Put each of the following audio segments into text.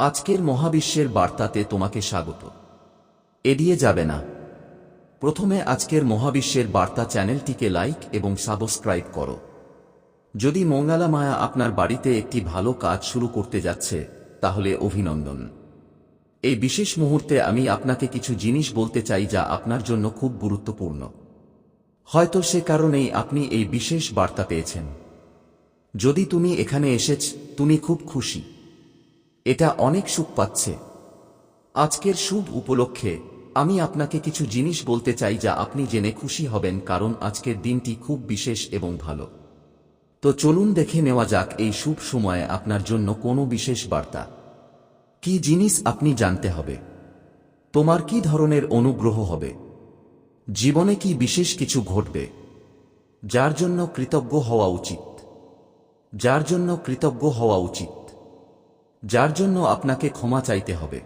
আজকের মহাবিশ্বের বার্তাতে তোমাকে স্বাগত। এড়িয়ে যাবে না। প্রথমে আজকের মহাবিশ্বের বার্তা চ্যানেলটিকে লাইক এবং সাবস্ক্রাইব করো। যদি মঙ্গলা মায়া আপনার বাড়িতে একটি ভালো কাজ শুরু করতে যাচ্ছে, তাহলে অভিনন্দন। এই বিশেষ মুহূর্তে আমি আপনাকে কিছু জিনিস বলতে চাই যা আপনার জন্য খুব গুরুত্বপূর্ণ। হয়তো সে কারণেই আপনি এই বিশেষ বার্তা পেয়েছেন। যদি তুমি এখানে এসেছ, তুমি খুব খুশি। এটা অনেক সুখ পাচ্ছে। আজকের শুভ উপলক্ষে আমি আপনাকে কিছু জিনিস বলতে চাই যা আপনি জেনে খুশি হবেন কারণ আজকের দিনটি খুব বিশেষ এবং ভালো। তো চলুন দেখে নেওয়া যাক এই শুভ সময়ে আপনার জন্য কোনো বিশেষ বার্তা। কি জিনিস আপনি জানতে হবে? তোমার কি ধরনের অনুগ্রহ হবে? জীবনে কি বিশেষ কিছু ঘটবে? যার জন্য কৃতজ্ঞ হওয়া উচিত। যার জন্য কৃতজ্ঞ হওয়া উচিত। যার জন্য আপনাকে ক্ষমা চাইতে হবে।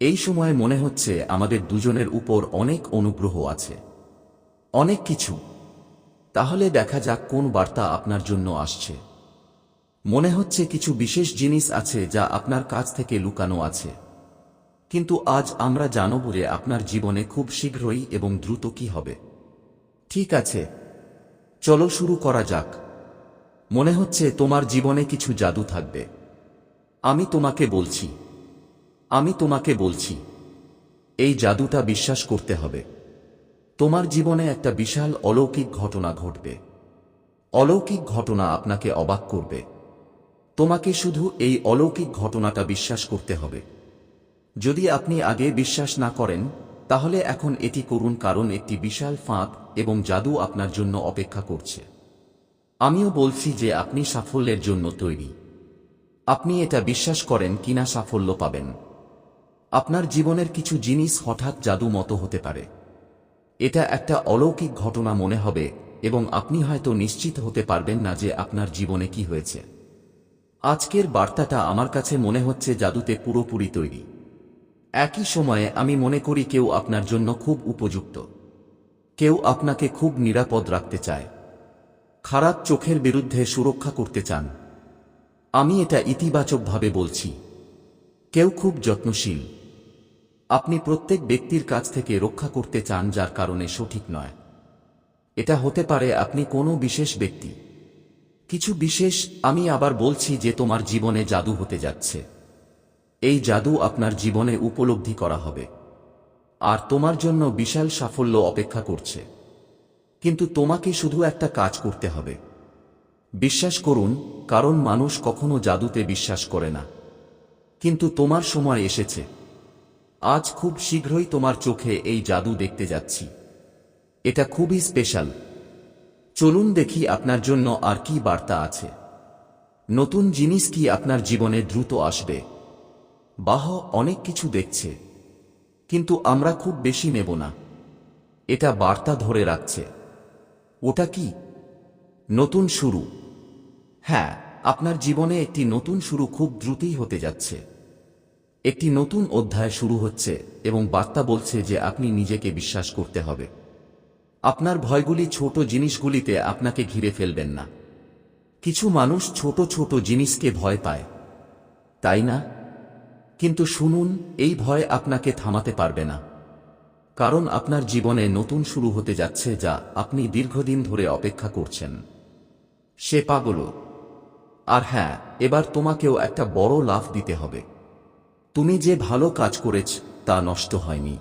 এই সময় মনে হচ্ছে আমাদের দুজনের উপর অনেক অনুগ্রহ আছে। অনেক কিছু। তাহলে দেখা যাক কোন বার্তা আপনার জন্য আসছে। মনে হচ্ছে কিছু বিশেষ জিনিস আছে যা আপনার কাছ থেকে লুকানো আছে। কিন্তু আজ আমরা জানব যে আপনার জীবনে খুব শীঘ্রই এবং দ্রুত কি হবে। ঠিক আছে। চলো শুরু করা যাক। মনে হচ্ছে তোমার জীবনে কিছু জাদু থাকবে। আমি তোমাকে বলছি। আমি তোমাকে বলছি। এই জাদুটা বিশ্বাস করতে হবে। তোমার জীবনে একটা বিশাল অলৌকিক ঘটনা ঘটবে। অলৌকিক ঘটনা আপনাকে অবাক করবে। তোমাকে শুধু এই অলৌকিক ঘটনাটা বিশ্বাস করতে হবে। যদি আপনি আগে বিশ্বাস না করেন, তাহলে এখন এটি করুন কারণ একটি বিশাল ফাঁদ এবং জাদু আপনার জন্য অপেক্ষা করছে। আমিও বলছি যে আপনি সাফল্যের জন্য তৈরি। আপনি এটা বিশ্বাস করেন কিনা সাফল্য পাবেন। আপনার জীবনের কিছু জিনিস হঠাৎ জাদু মতো হতে পারে। এটা একটা অলৌকিক ঘটনা মনে হবে এবং আপনি হয়তো নিশ্চিত হতে পারবেন না যে আপনার জীবনে কি হয়েছে। আজকের বার্তাটা আমার কাছে মনে হচ্ছে জাদুতে পুরোপুরি তৈরি। একই সময়ে আমি মনে করি কেউ আপনার জন্য খুব উপযুক্ত। কেউ আপনাকে খুব নিরাপদ রাখতে চায়। খারাপ চোখের বিরুদ্ধে সুরক্ষা করতে চান। আমি এটা ইতিবাচকভাবে বলছি। কেউ খুব যত্নশীল। আপনি প্রত্যেক ব্যক্তির কাছ থেকে রক্ষা করতে চান যার কারণে সঠিক নয়। এটা হতে পারে আপনি কোনো বিশেষ ব্যক্তি। কিছু বিশেষ আমি আবার বলছি যে তোমার জীবনে জাদু হতে যাচ্ছে। এই জাদু আপনার জীবনে উপলব্ধি করা হবে। আর তোমার জন্য বিশাল সাফল্য অপেক্ষা করছে। কিন্তু তোমাকে শুধু একটা কাজ করতে হবে। বিশ্বাস করুন, কারণ মানুষ কখনো জাদুতে বিশ্বাস করে না। কিন্তু তোমার সময় এসেছে। আজ খুব শীঘ্রই তোমার চোখে এই জাদু দেখতে যাচ্ছি। এটা খুবই স্পেশাল। চলুন দেখি আপনার জন্য আর কি বার্তা আছে। নতুন জিনিস কি আপনার জীবনে দ্রুত আসবে? বাহ, অনেক কিছু দেখছে। কিন্তু আমরা খুব বেশি নেব না। এটা বার্তা ধরে রাখছে। ওটা কি? নতুন শুরু। হ্যাঁ আপনার জীবনে একটি নতুন শুরু খুব দ্রুতই হতে যাচ্ছে। একটি নতুন অধ্যায় শুরু হচ্ছে এবং বার্তা বলছে যে আপনি নিজেকে বিশ্বাস করতে হবে। আপনার ভয়গুলি ছোট জিনিসগুলিতে আপনাকে ঘিরে ফেলবেন না। কিছু মানুষ ছোট ছোট জিনিসকে ভয় পায়। তাই না? কিন্তু শুনুন, এই ভয় আপনাকে থামাতে পারবে না। কারণ আপনার জীবনে নতুন শুরু হতে যাচ্ছে যা আপনি দীর্ঘদিন ধরে অপেক্ষা করছেন। সে পাগল আর হ্যাঁ এবার তোমাকেও একটা বড় লাভ দিতে হবে। তুমি যে ভালো কাজ করেছ, তা নষ্ট হয়নি।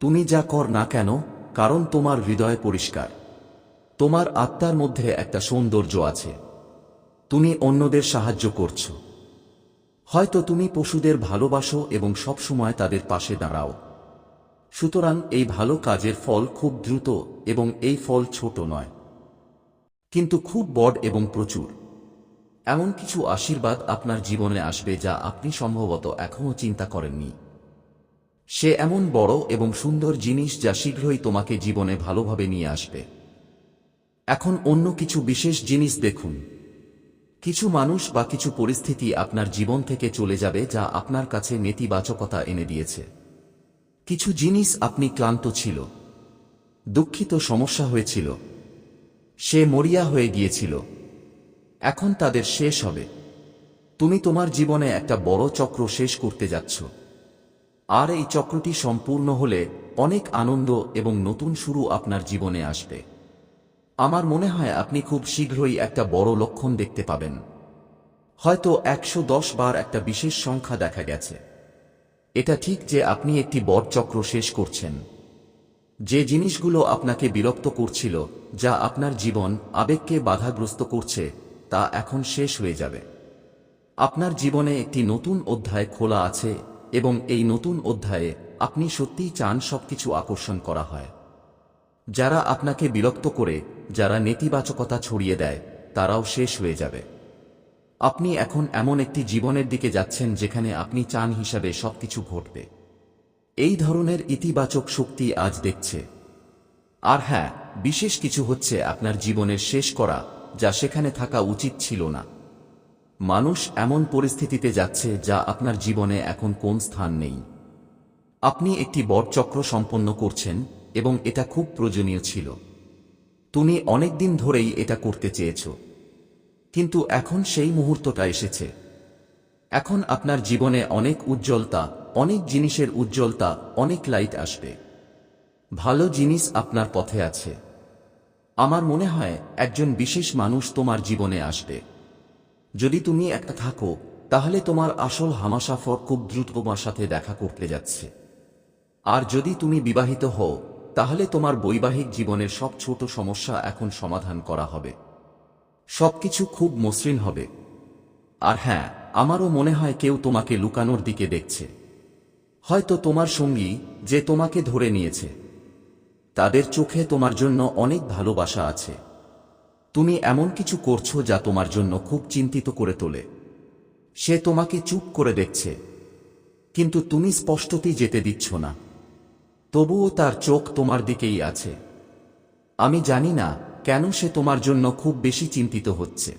তুমি যা কর না কেন, কারণ তোমার হৃদয় পরিষ্কার। তোমার আত্মার মধ্যে একটা সৌন্দর্য আছে। তুমি অন্যদের সাহায্য করছ। হয়তো তুমি পশুদের ভালোবাসো এবং সবসময় তাদের পাশে দাঁড়াও। সুতরাং এই ভালো কাজের ফল খুব দ্রুত এবং এই ফল ছোট নয়। কিন্তু খুব বড় এবং প্রচুর। এমন কিছু আশীর্বাদ আপনার জীবনে আসবে যা আপনি সম্ভবত এখনও চিন্তা করেননি। সে এমন বড় এবং সুন্দর জিনিস যা শীঘ্রই তোমাকে জীবনে ভালোভাবে নিয়ে আসবে। এখন অন্য কিছু বিশেষ জিনিস দেখুন। কিছু মানুষ বা কিছু পরিস্থিতি আপনার জীবন থেকে চলে যাবে যা আপনার কাছে নেতিবাচকতা এনে দিয়েছে। কিছু জিনিস আপনি ক্লান্ত ছিল, দুঃখিত সমস্যা হয়েছিল, সে মরিয়া হয়ে গিয়েছিল। এখন তাদের শেষ হবে। তুমি তোমার জীবনে একটা বড় চক্র শেষ করতে যাচ্ছ। আর এই চক্রটি সম্পূর্ণ হলে অনেক আনন্দ এবং নতুন শুরু আপনার জীবনে আসবে। আমার মনে হয় আপনি খুব শীঘ্রই একটা বড় লক্ষণ দেখতে পাবেন। হয়তো একশো দশ বার একটা বিশেষ সংখ্যা দেখা গেছে। এটা ঠিক যে আপনি একটি বড় চক্র শেষ করছেন। যে জিনিসগুলো আপনাকে বিরক্ত করছিল, যা আপনার জীবন আবেগকে বাধাগ্রস্ত করছে তা এখন শেষ হয়ে যাবে। আপনার জীবনে একটি নতুন অধ্যায় খোলা আছে এবং এই নতুন অধ্যায়ে আপনি সত্যিই চান সবকিছু আকর্ষণ করা হয়। যারা আপনাকে বিরক্ত করে, যারা নেতিবাচকতা ছড়িয়ে দেয়, তারাও শেষ হয়ে যাবে। আপনি এখন এমন একটি জীবনের দিকে যাচ্ছেন যেখানে আপনি চান হিসাবে সবকিছু ঘটবে। এই ধরনের ইতিবাচক শক্তি আজ দেখছে। আর হ্যাঁ বিশেষ কিছু হচ্ছে আপনার জীবনের শেষ করা যা সেখানে থাকা উচিত ছিল না। মানুষ এমন পরিস্থিতিতে যাচ্ছে যা আপনার জীবনে এখন কোন স্থান নেই। আপনি একটি বড় চক্র সম্পন্ন করছেন এবং এটা খুব প্রয়োজনীয় ছিল। তুমি অনেকদিন ধরেই এটা করতে চেয়েছ। কিন্তু এখন সেই মুহূর্তটা এসেছে। এখন আপনার জীবনে অনেক উজ্জ্বলতা, অনেক জিনিসের উজ্জ্বলতা, অনেক লাইট আসবে। ভালো জিনিস আপনার পথে আছে। আমার মনে হয় একজন বিশেষ মানুষ তোমার জীবনে আসবে। যদি তুমি একটা থাকো, তাহলে তোমার আসল হামাসাফর খুব দ্রুত তোমার সাথে দেখা করতে যাচ্ছে। আর যদি তুমি বিবাহিত হও, তাহলে তোমার বৈবাহিক জীবনের সব ছোট সমস্যা এখন সমাধান করা হবে। সবকিছু খুব মসৃণ হবে। আর হ্যাঁ আমারও মনে হয় কেউ তোমাকে লুকানোর দিকে দেখছে। হয়তো তোমার সঙ্গী যে তোমাকে ধরে নিয়েছে। তাদের চোখে তোমার জন্য অনেক ভালোবাসা আছে। তুমি এমন কিছু করছ যা তোমার জন্য খুব চিন্তিত করে তোলে। সে তোমাকে চুপ করে দেখছে। কিন্তু তুমি স্পষ্টতই যেতে দিচ্ছ না। তবুও তার চোখ তোমার দিকেই আছে। আমি জানি না কেন সে তোমার জন্য খুব বেশি চিন্তিত হচ্ছে।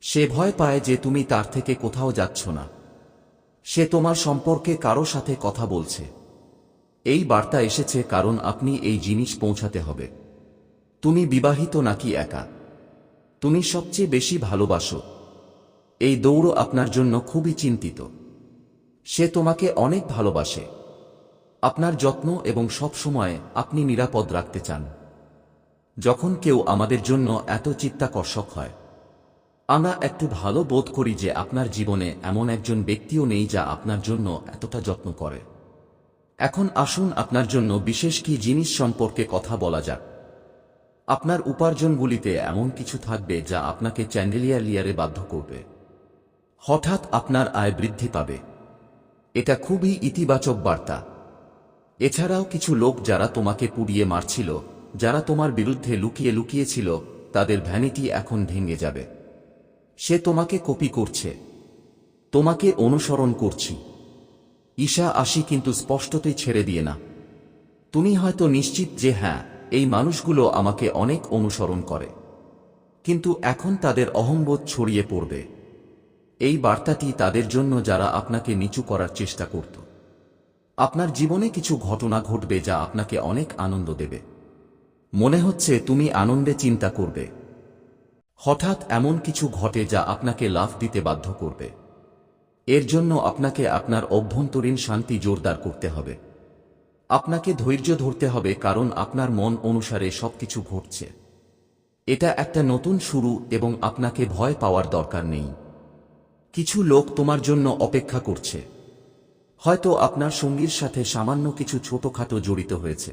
সে ভয় পায় যে তুমি তার থেকে কোথাও যাচ্ছ না। সে তোমার সম্পর্কে কারও সাথে কথা বলছে। এই বার্তা এসেছে কারণ আপনি এই জিনিস পৌঁছাতে হবে। তুমি বিবাহিত নাকি একা? তুমি সবচেয়ে বেশি ভালোবাসো। এই দৌড় আপনার জন্য খুবই চিন্তিত। সে তোমাকে অনেক ভালোবাসে। আপনার যত্ন এবং সব সময় আপনি নিরাপদ রাখতে চান। যখন কেউ আমাদের জন্য এত চিত্তাকর্ষক হয়। আমরা একটু ভালো বোধ করি যে আপনার জীবনে এমন একজন ব্যক্তিও নেই যা আপনার জন্য এতটা যত্ন করে। এখন আসুন আপনার জন্য বিশেষ কি জিনিস সম্পর্কে কথা বলা যাক। আপনার উপার্জনগুলিতে এমন কিছু থাকবে যা আপনাকে চ্যান্ডেলিয়ার লিয়ারে বাধ্য করবে। হঠাৎ আপনার আয় বৃদ্ধি পাবে। এটা খুবই ইতিবাচক বার্তা। এছাড়াও কিছু লোক যারা তোমাকে পুড়িয়ে মারছিল, যারা তোমার বিরুদ্ধে লুকিয়ে লুকিয়েছিল, তাদের ভ্যানিটি এখন ভেঙে যাবে। সে তোমাকে কপি করছে। তোমাকে অনুসরণ করছি। ঈশা আসি কিন্তু স্পষ্টতই ছেড়ে দিয়ে না। তুমি হয়তো নিশ্চিত যে হ্যাঁ এই মানুষগুলো আমাকে অনেক অনুসরণ করে। কিন্তু এখন তাদের অহংবোধ ছড়িয়ে পড়বে। এই বার্তাটি তাদের জন্য যারা আপনাকে নিচু করার চেষ্টা করত। আপনার জীবনে কিছু ঘটনা ঘটবে যা আপনাকে অনেক আনন্দ দেবে। মনে হচ্ছে তুমি আনন্দে চিন্তা করবে। হঠাৎ এমন কিছু ঘটে যা আপনাকে লাভ দিতে বাধ্য করবে। এর জন্য আপনাকে আপনার অভ্যন্তরীণ শান্তি জোরদার করতে হবে। আপনাকে ধৈর্য ধরতে হবে কারণ আপনার মন অনুসারে সবকিছু ঘটছে। এটা একটা নতুন শুরু এবং আপনাকে ভয় পাওয়ার দরকার নেই। কিছু লোক তোমার জন্য অপেক্ষা করছে। হয়তো আপনার সঙ্গীর সাথে সামান্য কিছু ছোটখাটো জড়িত হয়েছে।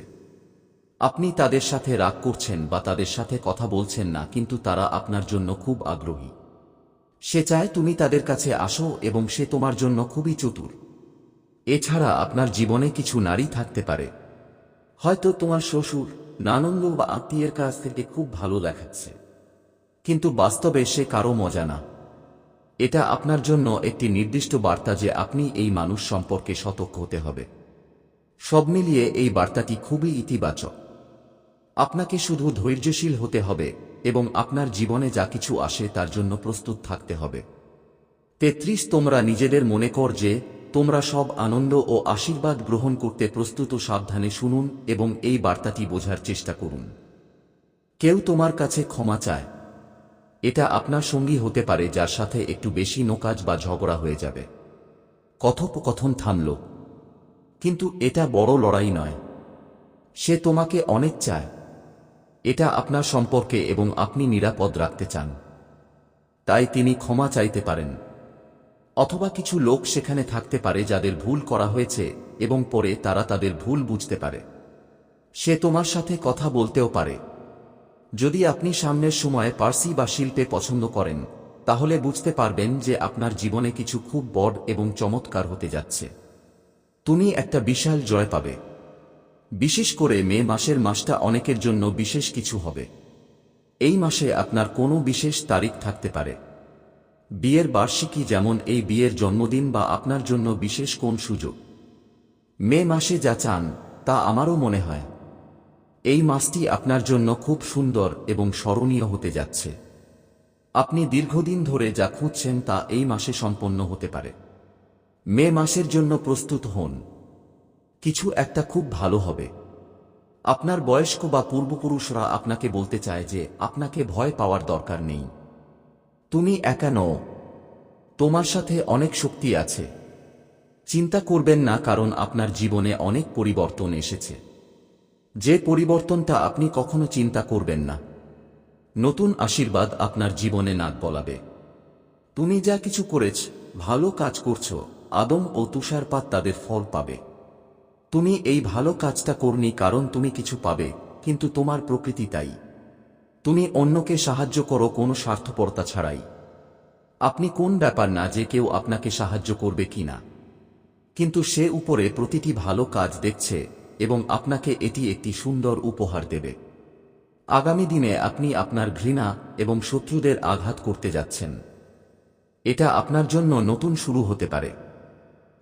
আপনি তাদের সাথে রাগ করছেন বা তাদের সাথে কথা বলছেন না, কিন্তু তারা আপনার জন্য খুব আগ্রহী। সে চায় তুমি তাদের কাছে আসো এবং সে তোমার জন্য খুবই চতুর। এছাড়া আপনার জীবনে কিছু নারী থাকতে পারে। হয়তো তোমার শ্বশুর, নানন্দ বা আত্মীয়ের কাছ থেকে খুব ভালো দেখাচ্ছে। কিন্তু বাস্তবে সে কারও মজা না। এটা আপনার জন্য একটি নির্দিষ্ট বার্তা যে আপনি এই মানুষ সম্পর্কে সতর্ক হতে হবে। সব মিলিয়ে এই বার্তাটি খুবই ইতিবাচক। আপনাকে শুধু ধৈর্যশীল হতে হবে এবং আপনার জীবনে যা কিছু আসে তার জন্য প্রস্তুত থাকতে হবে। তেত্রিশ, তোমরা নিজেদের মনে কর যে, তোমরা সব আনন্দ ও আশীর্বাদ গ্রহণ করতে প্রস্তুত সাবধানে শুনুন এবং এই বার্তাটি বোঝার চেষ্টা করুন। কেউ তোমার কাছে ক্ষমা চায়। এটা আপনার সঙ্গী হতে পারে যার সাথে একটু বেশি নোকাজ বা ঝগড়া হয়ে যাবে। কথোপকথন থামল। কিন্তু এটা বড় লড়াই নয়। সে তোমাকে অনেক চায়। এটা আপনার সম্পর্কে এবং আপনি নিরাপদ রাখতে চান। তাই তিনি ক্ষমা চাইতে পারেন। অথবা কিছু লোক সেখানে থাকতে পারে যাদের ভুল করা হয়েছে এবং পরে তারা তাদের ভুল বুঝতে পারে। সে তোমার সাথে কথা বলতেও পারে। যদি আপনি সামনের সময়ে পার্সি বা শিল্পে পছন্দ করেন, তাহলে বুঝতে পারবেন যে আপনার জীবনে কিছু খুব বড় এবং চমৎকার হতে যাচ্ছে। তুমি একটা বিশাল জয় পাবে। বিশেষ করে মে মাসের মাসটা অনেকের জন্য বিশেষ কিছু হবে। এই মাসে আপনার কোনো বিশেষ তারিখ থাকতে পারে। বিয়ের বার্ষিকী যেমন এই বিয়ের জন্মদিন বা আপনার জন্য বিশেষ কোন সুযোগ। মে মাসে যা চান, তা আমারও মনে হয়। এই মাসটি আপনার জন্য খুব সুন্দর এবং স্মরণীয় হতে যাচ্ছে। আপনি দীর্ঘদিন ধরে যা খুঁজছেন তা এই মাসে সম্পন্ন হতে পারে। মে মাসের জন্য প্রস্তুত হন। কিছু একটা খুব ভালো হবে। আপনার বয়স্ক বা পূর্বপুরুষরা আপনাকে বলতে চায় যে, আপনাকে ভয় পাওয়ার দরকার নেই। তুমি একা নও। তোমার সাথে অনেক শক্তি আছে। চিন্তা করবেন না কারণ আপনার জীবনে অনেক পরিবর্তন এসেছে। যে পরিবর্তনটা আপনি কখনো চিন্তা করবেন না। নতুন আশীর্বাদ আপনার জীবনে নাক বলাবে তুমি যা কিছু করেছ, ভালো কাজ করছ, আদম ও তুষারপাত তাদের ফল পাবে। তুমি এই ভালো কাজটা করনি কারণ তুমি কিছু পাবে, কিন্তু তোমার প্রকৃতি তাই। তুমি অন্যকে সাহায্য করো কোনো স্বার্থপরতা ছাড়াই। আপনি কোন ব্যাপার না যে কেউ আপনাকে সাহায্য করবে কিনা কিন্তু সে উপরে প্রতিটি ভালো কাজ দেখছে এবং আপনাকে এটি একটি সুন্দর উপহার দেবে। আগামী দিনে আপনি আপনার ঘৃণা এবং শত্রুদের আঘাত করতে যাচ্ছেন। এটা আপনার জন্য নতুন শুরু হতে পারে।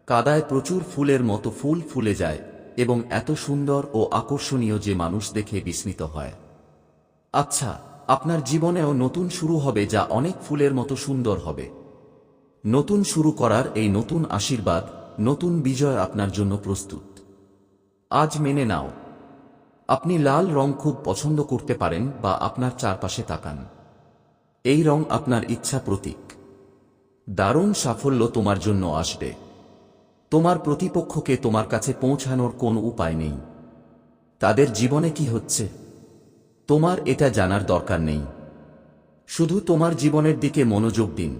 কাদায় প্রচুর ফুলের মতো ফুল ফুলে যায় এবং এত সুন্দর ও আকর্ষণীয় যে মানুষ দেখে বিস্মিত হয়। আচ্ছা আপনার জীবনেও নতুন শুরু হবে যা অনেক ফুলের মতো সুন্দর হবে। নতুন শুরু করার এই নতুন আশীর্বাদ, নতুন বিজয় আপনার জন্য প্রস্তুত। আজ মেনে নাও। আপনি লাল রং খুব পছন্দ করতে পারেন বা আপনার চারপাশে তাকান। এই রং আপনার ইচ্ছা প্রতীক। দারুণ সাফল্য তোমার জন্য আসবে। তোমার প্রতিপক্ষকে তোমার কাছে পৌঁছানোর কোনো উপায় নেই। তাদের জীবনে কি হচ্ছে? তোমার এটা জানার দরকার নেই। শুধু তোমার জীবনের দিকে মনোযোগ দিন।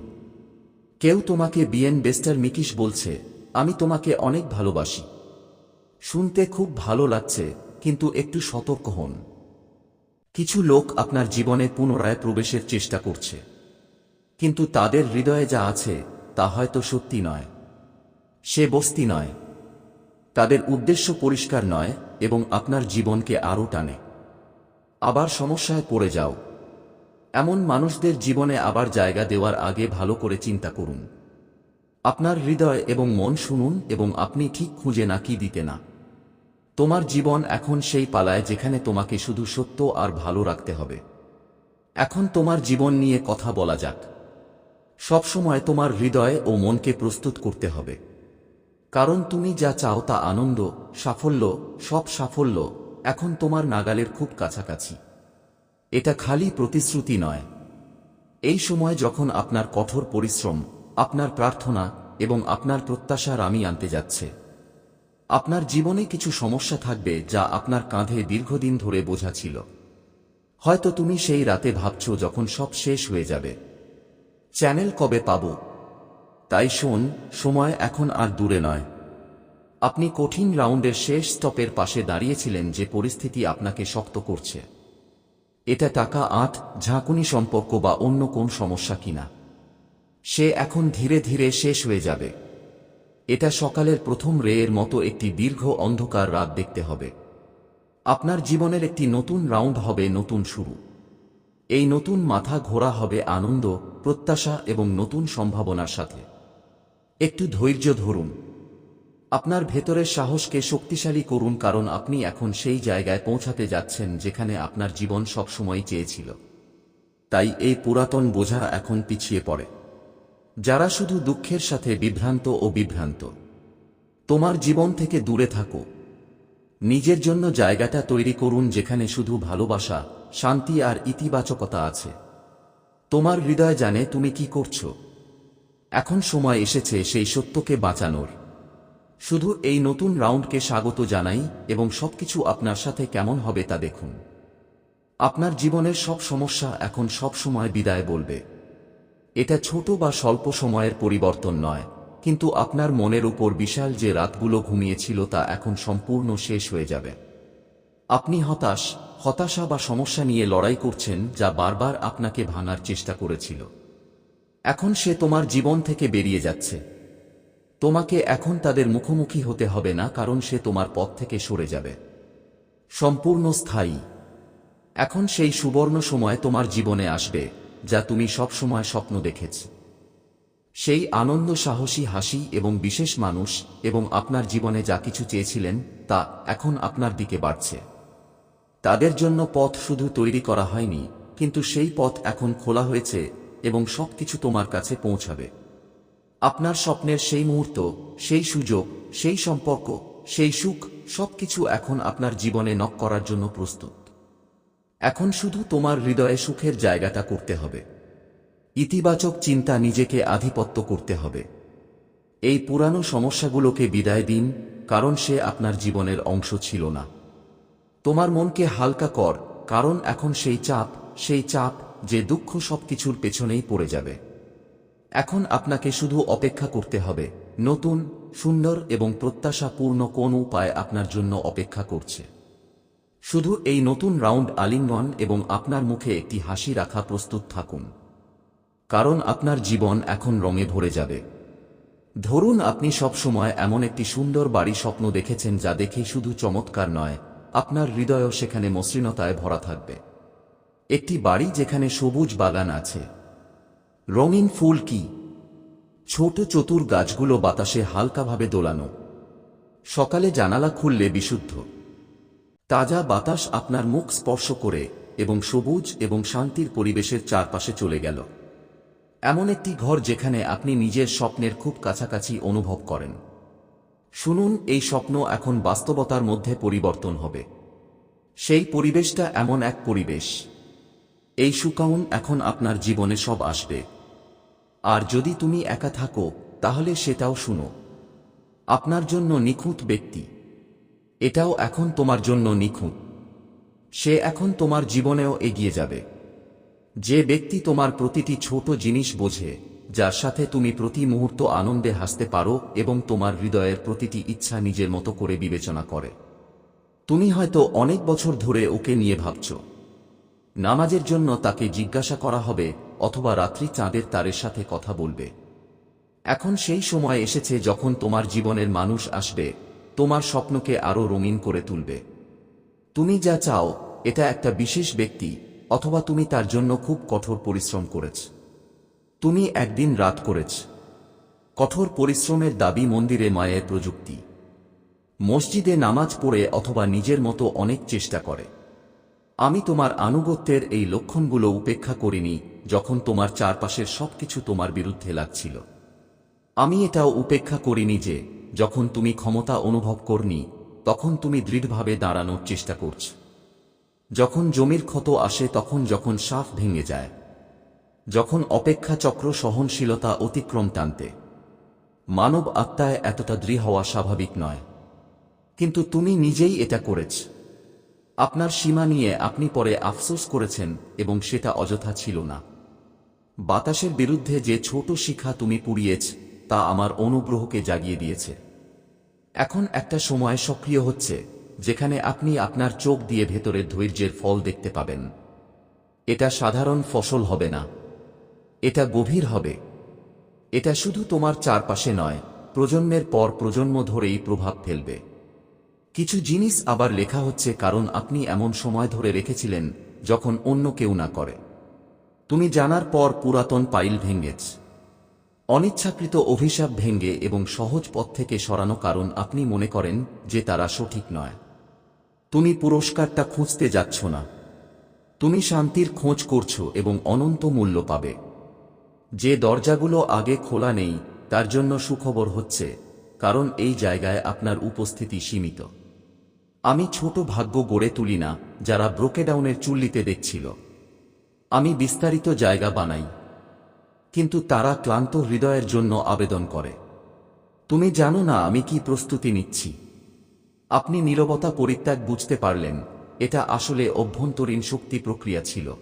কেউ তোমাকে বিএন বেস্টার মিকিস বলছে, আমি তোমাকে অনেক ভালোবাসি। শুনতে খুব ভালো লাগছে, কিন্তু একটু সতর্ক হন। কিছু লোক আপনার জীবনে পুনরায় প্রবেশের চেষ্টা করছে। কিন্তু তাদের হৃদয়ে যা আছে, তা হয়তো সত্যি নয়। সে বস্তি নয়। তাদের উদ্দেশ্য পরিষ্কার নয় এবং আপনার জীবনকে আরও টানে। আবার সমস্যায় পড়ে যাও। এমন মানুষদের জীবনে আবার জায়গা দেওয়ার আগে ভালো করে চিন্তা করুন। আপনার হৃদয় এবং মন শুনুন এবং আপনি ঠিক খুঁজে না কি দিতে না। তোমার জীবন এখন সেই পালায় যেখানে তোমাকে শুধু সত্য আর ভালো রাখতে হবে। এখন তোমার জীবন নিয়ে কথা বলা যাক। সবসময় তোমার হৃদয় ও মনকে প্রস্তুত করতে হবে। কারণ তুমি যা চাও তা আনন্দ, সাফল্য, সব সাফল্য, এখন তোমার নাগালের খুব কাছাকাছি। এটা খালি প্রতিশ্রুতি নয়। এই সময় যখন আপনার কঠোর পরিশ্রম, আপনার প্রার্থনা এবং আপনার প্রত্যাশার আমি আনতে যাচ্ছে। আপনার জীবনে কিছু সমস্যা থাকবে যা আপনার কাঁধে দীর্ঘদিন ধরে বোঝা ছিল। হয়তো তুমি সেই রাতে ভাবছ যখন সব শেষ হয়ে যাবে। চ্যানেল কবে পাব? তাই শোন, সময় এখন আর দূরে নয়। আপনি কঠিন রাউন্ডের শেষ স্টপের পাশে দাঁড়িয়েছিলেন যে পরিস্থিতি আপনাকে শক্ত করছে। এটা টাকা আট, ঝাঁকুনি সম্পর্ক বা অন্য কোন সমস্যা কিনা। সে এখন ধীরে ধীরে শেষ হয়ে যাবে। এটা সকালের প্রথম রেয়ের মতো একটি দীর্ঘ অন্ধকার রাত দেখতে হবে। আপনার জীবনের একটি নতুন রাউন্ড হবে নতুন শুরু। এই নতুন মাথা ঘোরা হবে আনন্দ, প্রত্যাশা এবং নতুন সম্ভাবনার সাথে। একটু ধৈর্য ধরুন। আপনার ভেতরের সাহসকে শক্তিশালী করুন কারণ আপনি এখন সেই জায়গায় পৌঁছাতে যাচ্ছেন যেখানে আপনার জীবন সবসময় চেয়েছিল। তাই এই পুরাতন বোঝা এখন পিছিয়ে পড়ে। যারা শুধু দুঃখের সাথে বিভ্রান্ত ও বিভ্রান্ত, তোমার জীবন থেকে দূরে থাকো। নিজের জন্য জায়গাটা তৈরি করুন যেখানে শুধু ভালোবাসা, শান্তি আর ইতিবাচকতা আছে। তোমার হৃদয় জানে তুমি কি করছ। এখন সময় এসেছে সেই সত্যকে বাঁচানোর। শুধু এই নতুন রাউন্ডকে স্বাগত জানাই এবং সবকিছু আপনার সাথে কেমন হবে তা দেখুন। আপনার জীবনের সব সমস্যা এখন সব সময় বিদায় বলবে। এটা ছোট বা স্বল্প সময়ের পরিবর্তন নয়, কিন্তু আপনার মনের উপর বিশাল যে রাতগুলো ঘুমিয়েছিল তা এখন সম্পূর্ণ শেষ হয়ে যাবে। আপনি হতাশ, হতাশা বা সমস্যা নিয়ে লড়াই করছেন যা বারবার আপনাকে ভাঙার চেষ্টা করেছিল। এখন সে তোমার জীবন থেকে বেরিয়ে যাচ্ছে। তোমাকে এখন তাদের মুখোমুখি হতে হবে না, কারণ সে তোমার পথ থেকে সরে যাবে। সম্পূর্ণ স্থায়ী। এখন সেই সুবর্ণ সময় তোমার জীবনে আসবে, যা তুমি সব সময় স্বপ্ন দেখেছ। সেই আনন্দ, সাহসী, হাসি এবং বিশেষ মানুষ এবং আপনার জীবনে যা কিছু চেয়েছিলেন, তা এখন আপনার দিকে বাড়ছে। তাদের জন্য পথ শুধু তৈরি করা হয়নি, কিন্তু সেই পথ এখন খোলা হয়েছে এবং সবকিছু তোমার কাছে পৌঁছাবে। আপনার স্বপ্নের সেই মুহূর্ত, সেই সুযোগ, সেই সম্পর্ক, সেই সুখ, সবকিছু এখন আপনার জীবনে নক করার জন্য প্রস্তুত। এখন শুধু তোমার হৃদয়ে সুখের জায়গাটা করতে হবে। ইতিবাচক চিন্তা নিজেকে আধিপত্য করতে হবে। এই পুরানো সমস্যাগুলোকে বিদায় দিন, কারণ সে আপনার জীবনের অংশ ছিল না। তোমার মনকে হালকা কর, কারণ এখন সেই চাপ সেই চাপ যে দুঃখ সবকিছুর পেছনেই পড়ে যাবে। এখন আপনাকে শুধু অপেক্ষা করতে হবে, নতুন, সুন্দর এবং প্রত্যাশাপূর্ণ কোন উপায় আপনার জন্য অপেক্ষা করছে। শুধু এই নতুন রাউন্ড আলিঙ্গন এবং আপনার মুখে একটি হাসি রাখা প্রস্তুত থাকুন। কারণ আপনার জীবন এখন রঙে ভরে যাবে। ধরুন আপনি সবসময় এমন একটি সুন্দর বাড়ি স্বপ্ন দেখেছেন যা দেখে শুধু চমৎকার নয়, আপনার হৃদয়ও সেখানে মসৃণতায় ভরা থাকবে। একটি বাড়ি যেখানে সবুজ বাগান আছে। রঙিন ফুল কি? ছোট চতুর গাছগুলো বাতাসে হালকাভাবে দোলানো। সকালে জানালা খুললে বিশুদ্ধ। তাজা বাতাস আপনার মুখ স্পর্শ করে এবং সবুজ এবং শান্তির পরিবেশের চারপাশে চলে গেল। এমন একটি ঘর যেখানে আপনি নিজের স্বপ্নের খুব কাছাকাছি অনুভব করেন। শুনুন, এই স্বপ্ন এখন বাস্তবতার মধ্যে পরিবর্তন হবে। সেই পরিবেশটা এমন এক পরিবেশ। এই সুকাউন এখন আপনার জীবনে সব আসবে। আর যদি তুমি একা থাকো, তাহলে সেটাও শুনো। আপনার জন্য নিখুঁত ব্যক্তি। এটাও এখন তোমার জন্য নিখুঁত। সে এখন তোমার জীবনেও এগিয়ে যাবে। যে ব্যক্তি তোমার প্রতিটি ছোট জিনিস বোঝে, যার সাথে তুমি প্রতি মুহূর্ত আনন্দে হাসতে পারো এবং তোমার হৃদয়ের প্রতিটি ইচ্ছা নিজের মতো করে বিবেচনা করে। তুমি হয়তো অনেক বছর ধরে ওকে নিয়ে ভাবছ। নামাজের জন্য তাকে জিজ্ঞাসা করা হবে, অথবা রাত্রি চাঁদের তারের সাথে কথা বলবে। এখন সেই সময় এসেছে যখন তোমার জীবনের মানুষ আসবে, তোমার স্বপ্নকে আরও রঙিন করে তুলবে। তুমি যা চাও, এটা একটা বিশেষ ব্যক্তি, অথবা তুমি তার জন্য খুব কঠোর পরিশ্রম করেছ। তুমি একদিন রাত করেছ। কঠোর পরিশ্রমের দাবি মন্দিরে মায়ের প্রযুক্তি। মসজিদে নামাজ পড়ে অথবা নিজের মতো অনেক চেষ্টা করে। আমি তোমার আনুগত্যের এই লক্ষণগুলো উপেক্ষা করিনি, যখন তোমার চারপাশের সবকিছু তোমার বিরুদ্ধে লাগছিল। আমি এটাও উপেক্ষা করিনি যে, যখন তুমি ক্ষমতা অনুভব করনি, তখন তুমি দৃঢ়ভাবে দাঁড়ানোর চেষ্টা করছ। যখন জমির ক্ষত আসে, তখন যখন সাফ ভেঙে যায়। যখন অপেক্ষা চক্র সহনশীলতা অতিক্রম টানতে। মানব আত্মায় এতটা দৃঢ় হওয়া স্বাভাবিক নয়। কিন্তু তুমি নিজেই এটা করেছ। আপনার সীমা নিয়ে আপনি পরে আফসোস করেছেন এবং সেটা অযথা ছিল না। বাতাসের বিরুদ্ধে যে ছোট শিখা তুমি পুড়িয়েছ, তা আমার অনুগ্রহকে জাগিয়ে দিয়েছে। এখন একটা সময় সক্রিয় হচ্ছে, যেখানে আপনি আপনার চোখ দিয়ে ভেতরের ধৈর্যের ফল দেখতে পাবেন। এটা সাধারণ ফসল হবে না। এটা গভীর হবে। এটা শুধু তোমার চারপাশে নয়, প্রজন্মের পর প্রজন্ম ধরেই প্রভাব ফেলবে। কিছু জিনিস আবার লেখা হচ্ছে কারণ আপনি এমন সময় ধরে রেখেছিলেন, যখন অন্য কেউ না করে। তুমি জানার পর পুরাতন পাইল ভেঙ্গেছ অনিচ্ছাকৃত অভিশাপ ভেঙ্গে এবং সহজ পথ থেকে সরানো কারণ আপনি মনে করেন যে তারা সঠিক নয়। তুমি পুরস্কারটা খুঁজতে যাচ্ছ না। তুমি শান্তির খোঁজ করছ এবং অনন্ত মূল্য পাবে। যে দরজাগুলো আগে খোলা নেই, তার জন্য সুখবর হচ্ছে, কারণ এই জায়গায় আপনার উপস্থিতি সীমিত। আমি ছোট ভাগ্য গড়ে তুলি না, যারা ব্রোকেডাউনের চুল্লিতে দেখছিল। আমি বিস্তারিত জায়গা বানাই। কিন্তু তারা ক্লান্ত হৃদয়ের জন্য আবেদন করে। তুমি জানো না আমি কি প্রস্তুতি নিচ্ছি। আপনি নীরবতা পরিত্যাগ বুঝতে পারলেন, এটা আসলে অভ্যন্তরীণ শক্তি প্রক্রিয়া ছিল।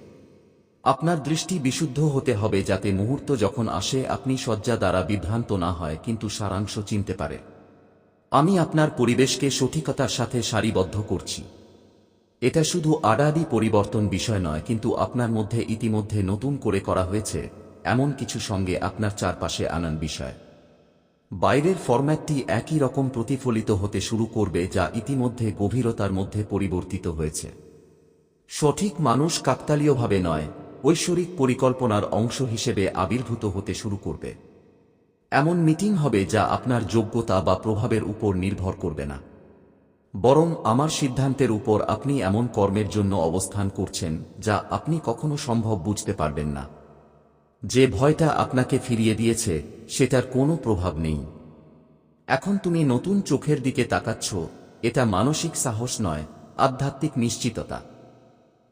আপনার দৃষ্টি বিশুদ্ধ হতে হবে যাতে মুহূর্ত যখন আসে আপনি শয্যা দ্বারা বিভ্রান্ত না হয়, কিন্তু সারাংশ চিনতে পারে। আমি আপনার পরিবেশকে সঠিকতার সাথে সারিবদ্ধ করছি। এটা শুধু আড়াআড়ি পরিবর্তন বিষয় নয়, কিন্তু আপনার মধ্যে ইতিমধ্যে নতুন করে করা হয়েছে এমন কিছু সঙ্গে আপনার চারপাশে আনান বিষয়। বাইরের ফরম্যাটটি একই রকম প্রতিফলিত হতে শুরু করবে যা ইতিমধ্যে গভীরতার মধ্যে পরিবর্তিত হয়েছে। সঠিক মানুষ কাকতালীয়ভাবে নয়, ঐশ্বরিক পরিকল্পনার অংশ হিসেবে আবির্ভূত হতে শুরু করবে। এমন মিটিং হবে যা আপনার যোগ্যতা বা প্রভাবের উপর নির্ভর করবে না। বরং আমার সিদ্ধান্তের উপর আপনি এমন কর্মের জন্য অবস্থান করছেন যা আপনি কখনো সম্ভব বুঝতে পারবেন না। যে ভয়টা আপনাকে ফিরিয়ে দিয়েছে, সেটার কোনো প্রভাব নেই। এখন তুমি নতুন চোখের দিকে তাকাচ্ছ, এটা মানসিক সাহস নয়, আধ্যাত্মিক নিশ্চিততা।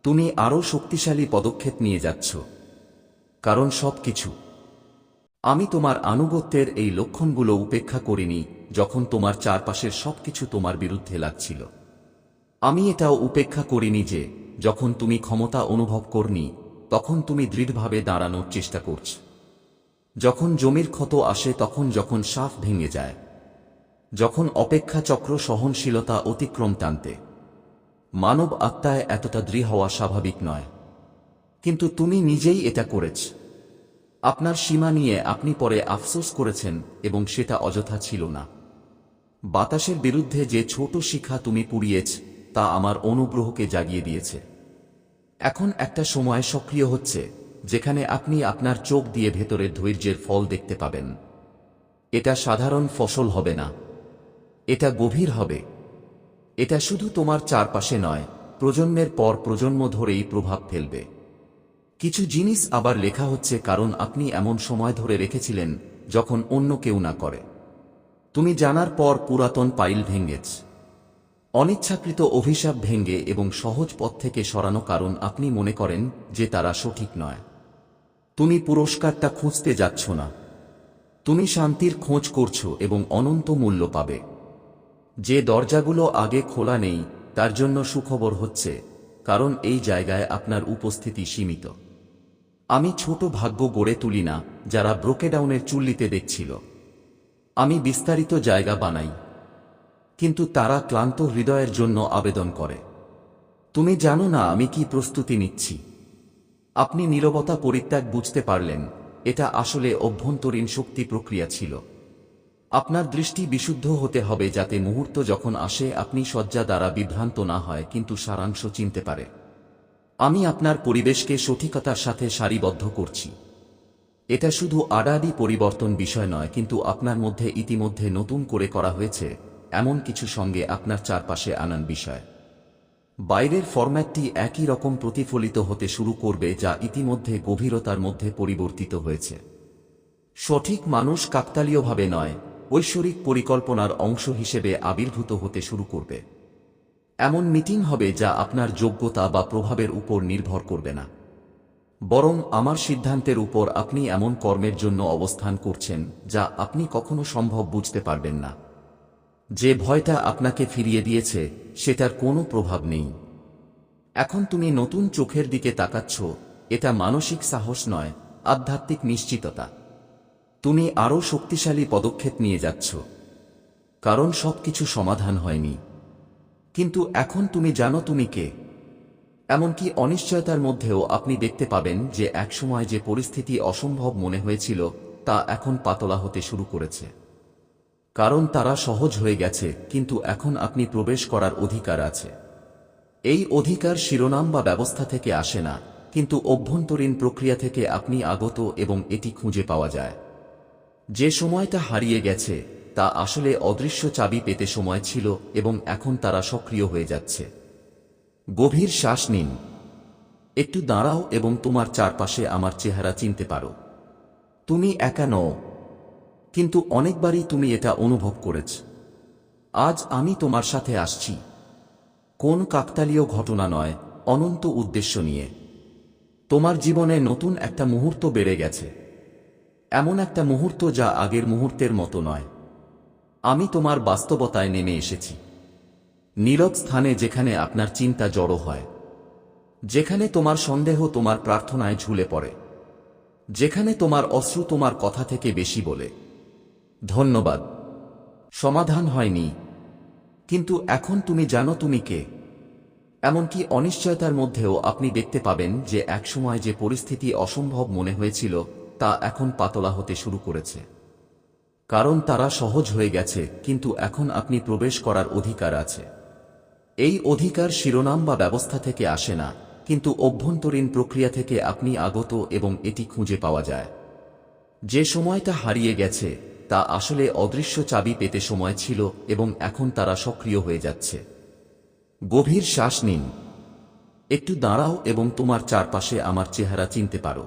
তুমি আরও শক্তিশালী পদক্ষেপ নিয়ে যাচ্ছ। কারণ সবকিছু আমি তোমার আনুগত্যের এই লক্ষণগুলো উপেক্ষা করিনি, যখন তোমার চারপাশের সবকিছু তোমার বিরুদ্ধে লাগছিল। আমি এটাও উপেক্ষা করিনি যে, যখন তুমি ক্ষমতা অনুভব করনি, তখন তুমি দৃঢ়ভাবে দাঁড়ানোর চেষ্টা করছ। যখন জমির ক্ষত আসে তখন যখন সাফ ভেঙে যায়। যখন অপেক্ষা চক্র সহনশীলতা অতিক্রম টানতে। মানব আত্মায় এতটা দৃঢ় হওয়া স্বাভাবিক নয়। কিন্তু তুমি নিজেই এটা করেছ। আপনার সীমা নিয়ে আপনি পরে আফসোস করেছেন এবং সেটা অযথা ছিল না। বাতাসের বিরুদ্ধে যে ছোট শিখা তুমি পুড়িয়েছ, তা আমার অনুগ্রহকে জাগিয়ে দিয়েছে। এখন একটা সময় সক্রিয় হচ্ছে, যেখানে আপনি আপনার চোখ দিয়ে ভেতরের ধৈর্যের ফল দেখতে পাবেন। এটা সাধারণ ফসল হবে না। এটা গভীর হবে। এটা শুধু তোমার চারপাশে নয়, প্রজন্মের পর প্রজন্ম ধরেই প্রভাব ফেলবে। কিছু জিনিস আবার লেখা হচ্ছে কারণ আপনি এমন সময় ধরে রেখেছিলেন, যখন অন্য কেউ না করে। তুমি জানার পর পুরাতন পাইল ভেঙ্গেছ অনিচ্ছাকৃত অভিশাপ ভেঙ্গে এবং সহজ পথ থেকে সরানো কারণ আপনি মনে করেন যে তারা সঠিক নয়। তুমি পুরস্কারটা খুঁজতে যাচ্ছ না। তুমি শান্তির খোঁজ করছ এবং অনন্ত মূল্য পাবে। যে দরজাগুলো আগে খোলা নেই, তার জন্য সুখবর হচ্ছে, কারণ এই জায়গায় আপনার উপস্থিতি সীমিত। আমি ছোট ভাগ্য গড়ে তুলি না, যারা ব্রোকেডাউনের চুল্লিতে দেখছিল। আমি বিস্তারিত জায়গা বানাই। কিন্তু তারা ক্লান্ত হৃদয়ের জন্য আবেদন করে। তুমি জানো না আমি কি প্রস্তুতি নিচ্ছি। আপনি নীরবতা পরিত্যাগ বুঝতে পারলেন, এটা আসলে অভ্যন্তরীণ শক্তি প্রক্রিয়া ছিল। আপনার দৃষ্টি বিশুদ্ধ হতে হবে যাতে মুহূর্ত যখন আসে আপনি শয্যা দ্বারা বিভ্রান্ত না হয়, কিন্তু সারাংশ চিনতে পারে। আমি আপনার পরিবেশকে সঠিকতার সাথে সারিবদ্ধ করছি। এটা শুধু আড়াআড়ি পরিবর্তন বিষয় নয়, কিন্তু আপনার মধ্যে ইতিমধ্যে নতুন করে করা হয়েছে এমন কিছু সঙ্গে আপনার চারপাশে আনান বিষয়। বাইরের ফরম্যাটটি একই রকম প্রতিফলিত হতে শুরু করবে যা ইতিমধ্যে গভীরতার মধ্যে পরিবর্তিত হয়েছে। সঠিক মানুষ কাকতালীয়ভাবে নয়, ঐশ্বরিক পরিকল্পনার অংশ হিসেবে আবির্ভূত হতে শুরু করবে। এমন মিটিং হবে যা আপনার যোগ্যতা বা প্রভাবের উপর নির্ভর করবে না। বরং আমার সিদ্ধান্তের উপর আপনি এমন কর্মের জন্য অবস্থান করছেন যা আপনি কখনো সম্ভব বুঝতে পারবেন না। যে ভয়টা আপনাকে ফিরিয়ে দিয়েছে, সেটার কোনো প্রভাব নেই। এখন তুমি নতুন চোখের দিকে তাকাচ্ছ, এটা মানসিক সাহস নয়, আধ্যাত্মিক নিশ্চিততা। তুমি আরও শক্তিশালী পদক্ষেপ নিয়ে যাচ্ছ। কারণ সবকিছু সমাধান হয়নি। কিন্তু এখন তুমি জানো তুমি কে। এমনকি অনিশ্চয়তার মধ্যেও আপনি দেখতে পাবেন যে একসময় যে পরিস্থিতি অসম্ভব মনে হয়েছিল, তা এখন পাতলা হতে শুরু করেছে। কারণ তারা সহজ হয়ে গেছে, কিন্তু এখন আপনি প্রবেশ করার অধিকার আছে। এই অধিকার শিরোনাম বা ব্যবস্থা থেকে আসে না, কিন্তু অভ্যন্তরীণ প্রক্রিয়া থেকে আপনি আগত এবং এটি খুঁজে পাওয়া যায়। যে সময়টা হারিয়ে গেছে তা আসলে অদৃশ্য চাবি পেতে সময় ছিল এবং এখন তারা সক্রিয় হয়ে যাচ্ছে। গভীর শ্বাস নিন। একটু দাঁড়াও এবং তোমার চারপাশে আমার চেহারা চিনতে পারো। তুমি একা নও। কিন্তু অনেকবারই তুমি এটা অনুভব করেছ। আজ আমি তোমার সাথে আসছি। কোন কাকতালীয় ঘটনা নয়, অনন্ত উদ্দেশ্য নিয়ে। তোমার জীবনে নতুন একটা মুহূর্ত বেড়ে গেছে। এমন একটা মুহূর্ত যা আগের মুহূর্তের মতো নয়। আমি তোমার বাস্তবতায় নেমে এসেছি। নীরব স্থানে যেখানে আপনার চিন্তা জড়ো হয়। যেখানে তোমার সন্দেহ তোমার প্রার্থনায় ঝুলে পড়ে। যেখানে তোমার অশ্রু তোমার কথা থেকে বেশি বলে। ধন্যবাদ। সমাধান হয়নি। কিন্তু এখন তুমি জানো তুমি কে। এমনকি অনিশ্চয়তার মধ্যেও আপনি দেখতে পাবেন যে একসময় যে পরিস্থিতি অসম্ভব মনে হয়েছিল, তা এখন পাতলা হতে শুরু করেছে। কারণ তারা সহজ হয়ে গেছে, কিন্তু এখন আপনি প্রবেশ করার অধিকার আছে। এই অধিকার শিরোনাম বা ব্যবস্থা থেকে আসে না, কিন্তু অভ্যন্তরীণ প্রক্রিয়া থেকে আপনি আগত এবং এটি খুঁজে পাওয়া যায়। যে সময়টা হারিয়ে গেছে, তা আসলে অদৃশ্য চাবি পেতে সময় ছিল এবং এখন তারা সক্রিয় হয়ে যাচ্ছে। গভীর শ্বাস নিন। একটু দাঁড়াও এবং তোমার চারপাশে আমার চেহারা চিনতে পারো।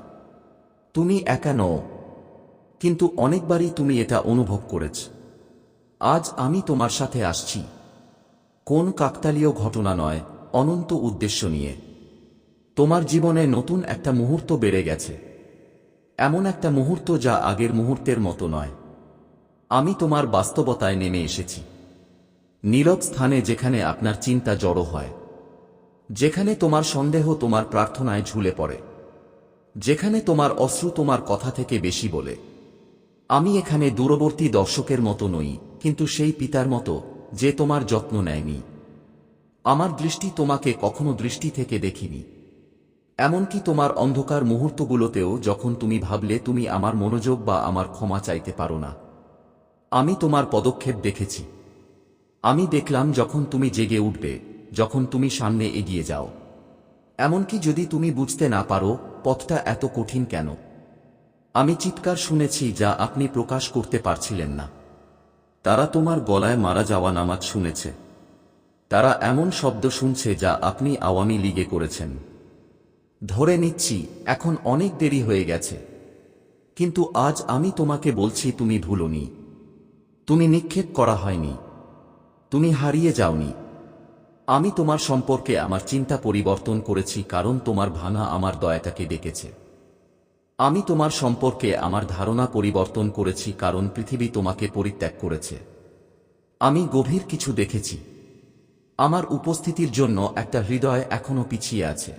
তুমি একা নও কিন্তু অনেকবারই তুমি এটা অনুভব করেছ। আজ আমি তোমার সাথে আসছি। কোন কাকতালীয় ঘটনা নয়, অনন্ত উদ্দেশ্য নিয়ে। তোমার জীবনে নতুন একটা মুহূর্ত বেড়ে গেছে। এমন একটা মুহূর্ত যা আগের মুহূর্তের মতো নয়। আমি তোমার বাস্তবতায় নেমে এসেছি। নীরব স্থানে যেখানে আপনার চিন্তা জড়ো হয়। যেখানে তোমার সন্দেহ তোমার প্রার্থনায় ঝুলে পড়ে। যেখানে তোমার অশ্রু তোমার কথা থেকে বেশি বলে। আমি এখানে দূরবর্তী দর্শকের মতো নই, কিন্তু সেই পিতার মতো, যে তোমার যত্ন নেয়নি। আমার দৃষ্টি তোমাকে কখনো দৃষ্টি থেকে দেখিনি। এমনকি তোমার অন্ধকার মুহূর্তগুলোতেও যখন তুমি ভাবলে তুমি আমার মনোযোগ বা আমার ক্ষমা চাইতে পারো না। আমি তোমার পদক্ষেপ দেখেছি। আমি দেখলাম যখন তুমি জেগে উঠবে, যখন তুমি সামনে এগিয়ে যাও। এমনকি যদি তুমি বুঝতে না পারো, পথটা এত কঠিন কেন? আমি চিৎকার শুনেছি যা আপনি প্রকাশ করতে পারছিলেন না। তারা তোমার গলায় মারা যাওয়া নামাজ শুনেছে। তারা এমন শব্দ শুনছে যা আপনি আওয়ামী লীগে করেছেন। ধরে নিচ্ছি, এখন অনেক দেরি হয়ে গেছে। কিন্তু আজ আমি তোমাকে বলছি, তুমি ভুলনি। তুমি নিক্ষেপ করা হয়নি। তুমি হারিয়ে যাওনি। আমি তোমার সম্পর্কে আমার চিন্তা পরিবর্তন করেছি, কারণ তোমার ভাঙা আমার দয়াটাকে ডেকেছে। আমি তোমার সম্পর্কে আমার ধারণা পরিবর্তন করেছি কারণ পৃথিবী তোমাকে পরিত্যাগ করেছে। আমি গভীর কিছু দেখেছি। আমার উপস্থিতির জন্য একটা হৃদয় এখনও পিছিয়ে আছে।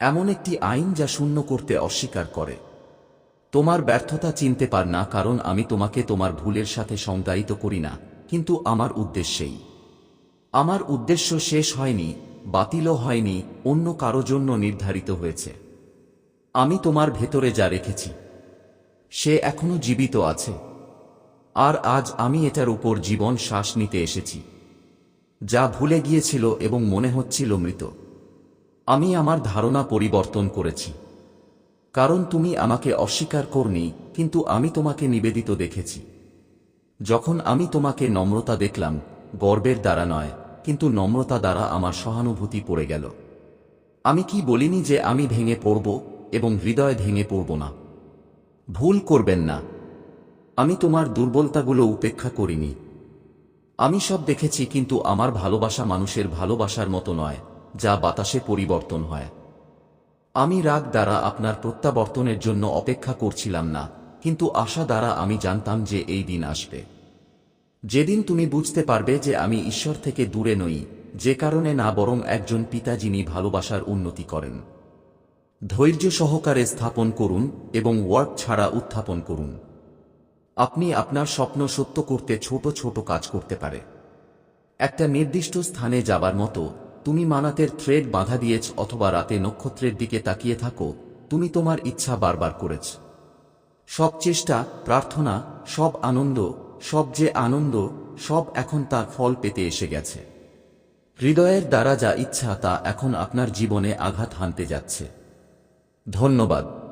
এমন একটি আইন যা শূন্য করতে অস্বীকার করে। তোমার ব্যর্থতা চিনতে পার না কারণ আমি তোমাকে তোমার ভুলের সাথে সংজ্ঞায়িত করি না, কিন্তু আমার উদ্দেশ্যেই। আমার উদ্দেশ্য শেষ হয়নি, বাতিলও হয়নি, অন্য কারও জন্য নির্ধারিত হয়েছে। আমি তোমার ভেতরে যা রেখেছি, সে এখনও জীবিত আছে। আর আজ আমি এটার উপর জীবন শ্বাস নিতে এসেছি, যা ভুলে গিয়েছিল এবং মনে হচ্ছিল মৃত। আমি আমার ধারণা পরিবর্তন করেছি। কারণ তুমি আমাকে অস্বীকার করনি, কিন্তু আমি তোমাকে নিবেদিত দেখেছি। যখন আমি তোমাকে নম্রতা দেখলাম, গর্বের দ্বারা নয়, কিন্তু নম্রতা দ্বারা আমার সহানুভূতি পড়ে গেল। আমি কি বলিনি যে আমি ভেঙে পড়ব? এবং হৃদয় ভেঙে পড়ব না। ভুল করবেন না। আমি তোমার দুর্বলতাগুলো উপেক্ষা করিনি। আমি সব দেখেছি কিন্তু আমার ভালোবাসা মানুষের ভালোবাসার মতো নয়, যা বাতাসে পরিবর্তন হয়। আমি রাগ দ্বারা আপনার প্রত্যাবর্তনের জন্য অপেক্ষা করছিলাম না, কিন্তু আশা দ্বারা আমি জানতাম যে এই দিন আসবে। যেদিন তুমি বুঝতে পারবে যে আমি ঈশ্বর থেকে দূরে নই, যে কারণে না বরং একজন পিতা যিনি ভালোবাসার উন্নতি করেন। ধৈর্য সহকারে স্থাপন করুন এবং ওয়ার্ক ছাড়া উত্থাপন করুন। আপনি আপনার স্বপ্ন সত্য করতে ছোট ছোট কাজ করতে পারে। একটা নির্দিষ্ট স্থানে যাবার মতো, তুমি মানাতের থ্রেড বাধা দিয়েছ অথবা রাতে নক্ষত্রের দিকে তাকিয়ে থাকো, তুমি তোমার ইচ্ছা বারবার করেছ। সব চেষ্টা, প্রার্থনা, সব আনন্দ, সব যে আনন্দ, সব এখন তা ফল পেতে এসে গেছে। হৃদয়ের দ্বারা যা ইচ্ছা তা এখন আপনার জীবনে আঘাত হানতে যাচ্ছে। ধন্যবাদ।